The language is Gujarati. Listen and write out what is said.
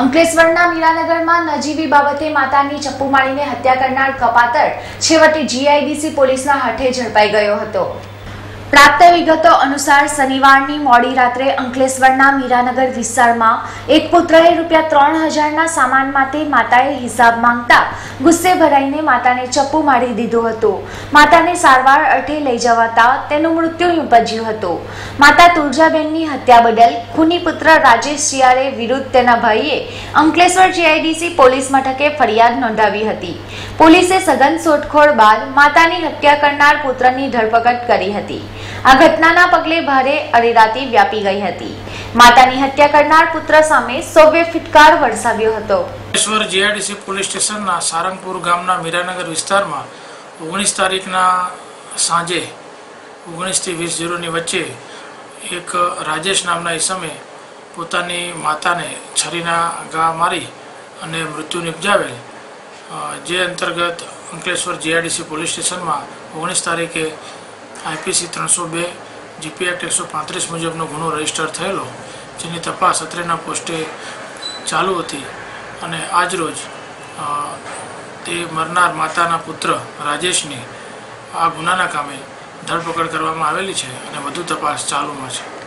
અંકલેશ્વરના મીરાનગરમાં નજીવી બાબતે માતાની ચપ્પુ મારીને હત્યા કરનાર કપાતર છેવટે જીઆઈડીસી પોલીસના હાથે ઝડપાઈ ગયો હતો. પ્રાપ્ત વિગતો અનુસાર શનિવારની મોડી રાત્રે અંકલેશ્વરના મીરાનગર વિસ્તારમાં એક પુત્રએ રૂપિયા ત્રણ હજારના સામાન માટે માતાએ હિસાબ માંગતા ગુસ્સે ભરાઈને માતાને ચપ્પુ મારી દીધું હતું. માતાને સારવાર અર્થે લઈ જવાતા તેનું મૃત્યુ નિપજ્યું હતું. માતા તુલજાબેનની હત્યા બદલ ખૂની પુત્ર રાજેશ શિયાળે વિરુદ્ધ તેના ભાઈએ અંકલેશ્વર જીઆઈડીસી પોલીસ મથકે ફરિયાદ નોંધાવી હતી. પોલીસે સઘન શોધખોળ બાદ માતાની હત્યા કરનાર પુત્રની ધરપકડ કરી હતી. આ ઘટનાના પગલે ભારે અરેરાટી વ્યાપી ગઈ હતી. માતાની હત્યા કરનાર પુત્ર સામે સૌએ ફિટકાર વરસાવ્યો હતો. અંકલેશ્વર જીઆઈડીસી પોલીસ સ્ટેશનના સારંગપુર ગામના મીરાનગર વિસ્તારમાં ઓગણીસ તારીખના સાંજે ઓગણીસથી વીસ જીરોની વચ્ચે એક રાજેશ નામના ઈસમે પોતાની માતાને છરીના ઘા મારી અને મૃત્યુ નિપજાવેલ. જે અંતર્ગત અંકલેશ્વર જીઆઈડીસી પોલીસ સ્ટેશનમાં ઓગણીસ તારીખે આઈપીસી ત્રણસો બે જીપી એક્ટ એકસો પાંત્રીસ મુજબનો ગુનો રજિસ્ટર થયેલો, જેની તપાસ અત્રેના પોસ્ટે ચાલુ હતી. અને આજરોજ તે મરનાર માતાના પુત્ર રાજેશની આ ગુનાના કામે ધરપકડ કરવામાં આવેલી છે અને વધુ તપાસ ચાલુમાં છે.